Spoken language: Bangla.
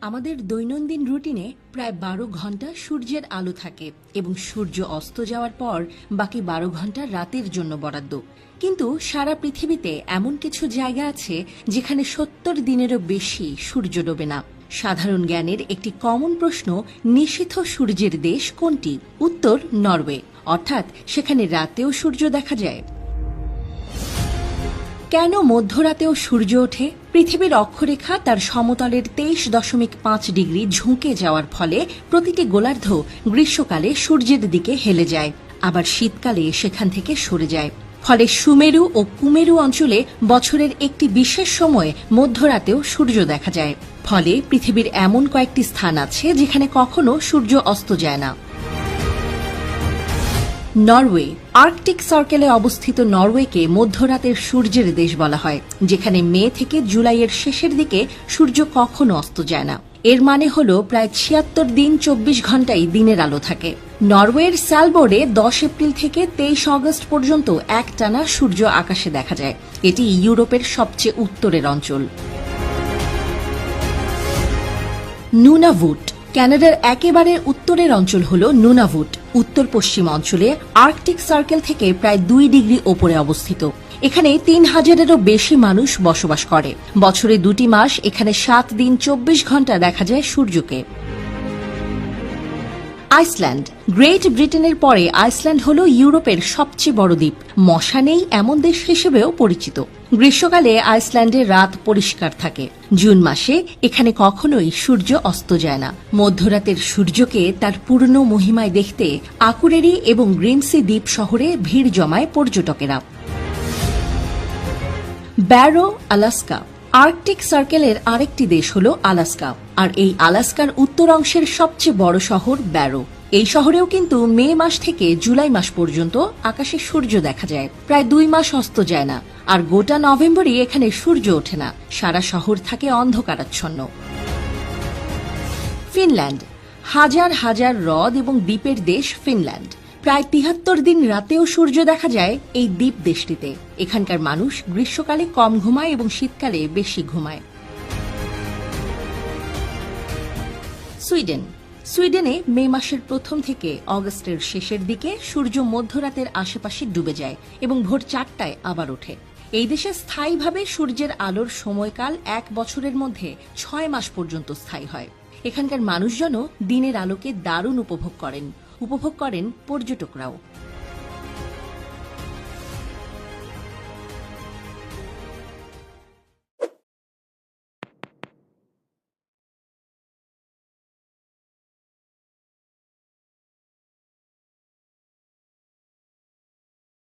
আমাদের দৈনন্দিন রুটিনে প্রায় বারো ঘণ্টা সূর্যের আলো থাকে এবং সূর্য অস্ত যাওয়ার পর বাকি বারো ঘণ্টা রাতের জন্য বরাদ্দ। কিন্তু সারা পৃথিবীতে এমন কিছু জায়গা আছে যেখানে সত্তর দিনেরও বেশি সূর্য ডোবে না। সাধারণ জ্ঞানের একটি কমন প্রশ্ন, নিষিদ্ধ সূর্যের দেশ কোনটি? উত্তর, নরওয়ে। অর্থাৎ সেখানে রাতেও সূর্য দেখা যায়। কেন মধ্যরাতেও সূর্য ওঠে? পৃথিবীর অক্ষরেখা তার সমতলের তেইশ দশমিক পাঁচ ডিগ্রি ঝুঁকে যাওয়ার ফলে প্রতিটি গোলার্ধ গ্রীষ্মকালে সূর্যের দিকে হেলে যায়, আবার শীতকালে সেখান থেকে সরে যায়। ফলে সুমেরু ও কুমেরু অঞ্চলে বছরের একটি বিশেষ সময়ে মধ্যরাতেও সূর্য দেখা যায়। ফলে পৃথিবীর এমন কয়েকটি স্থান আছে যেখানে কখনো সূর্য অস্ত যায় না। নরওয়ে, আর্কটিক সার্কেলে অবস্থিত নরওয়েকে মধ্যরাতের সূর্যের দেশ বলা হয়, যেখানে মে থেকে জুলাইয়ের শেষের দিকে সূর্য কখনো অস্ত যায় না। এর মানে হল প্রায় ছিয়াত্তর দিন চব্বিশ ঘন্টাই দিনের আলো থাকে। নরওয়ের স্যালবোর্ডে দশ এপ্রিল থেকে তেইশ অগস্ট পর্যন্ত একটানা সূর্য আকাশে দেখা যায়। এটি ইউরোপের সবচেয়ে উত্তরের অঞ্চল। নুনাভুট, ক্যানাডার একেবারে উত্তরের অঞ্চল হল নুনাভুট। উত্তর পশ্চিম অঞ্চলে আর্কটিক সার্কেল থেকে প্রায় দুই ডিগ্রি ওপরে অবস্থিত। এখানে তিন হাজারেরও বেশি মানুষ বসবাস করে। বছরে দুটি মাস, এখানে সাত দিন, চব্বিশ ঘণ্টা দেখা যায় সূর্যকে। আইসল্যান্ড। গ্রেট ব্রিটেনের পরে আইসল্যান্ড হল ইউরোপের সবচেয়ে বড় দ্বীপ। মশা নেই এমন দেশ হিসেবেও পরিচিত। গ্রীষ্মকালে আইসল্যান্ডে রাত পরিষ্কার থাকে। জুন মাসে এখানে কখনোই সূর্য অস্ত যায় না। মধ্যরাতের সূর্যকে তার পূর্ণ মহিমায় দেখতে আকুরেরি এবং গ্রিনসি দ্বীপ শহরে ভিড় জমায় পর্যটকেরা। Barrow, Alaska. আর্কটিক সার্কেলের আরেকটি দেশ হল আলাস্কা, আর এই আলাস্কার উত্তর অংশের সবচেয়ে বড় শহর ব্যারো। এই শহরেও কিন্তু মে মাস থেকে জুলাই মাস পর্যন্ত আকাশে সূর্য দেখা যায়। প্রায় দুই মাস অস্ত যায় না, আর গোটা নভেম্বরই এখানে সূর্য ওঠে না। সারা শহর থাকে অন্ধকারাচ্ছন্ন। ফিনল্যান্ড। হাজার হাজার হ্রদ এবং দ্বীপের দেশ ফিনল্যান্ড। প্রায় তিহাত্তর দিন রাতেও সূর্য দেখা যায় এই দ্বীপ দেশটিতে। এখানকার মানুষ গ্রীষ্মকালে কম ঘুমায় এবং শীতকালে বেশি ঘুমায়। সুইডেন। সুইডেনে মে মাসের প্রথম থেকে অগস্টের শেষের দিকে সূর্য মধ্যরাতের আশেপাশে ডুবে যায় এবং ভোর চারটায় আবার ওঠে। এই দেশে স্থায়ীভাবে সূর্যের আলোর সময়কাল এক বছরের মধ্যে ছয় মাস পর্যন্ত স্থায়ী হয়। এখানকার মানুষজনও দিনের আলোকে দারুণ উপভোগ করেন। উপভোগ করেন পর্যটকরাও।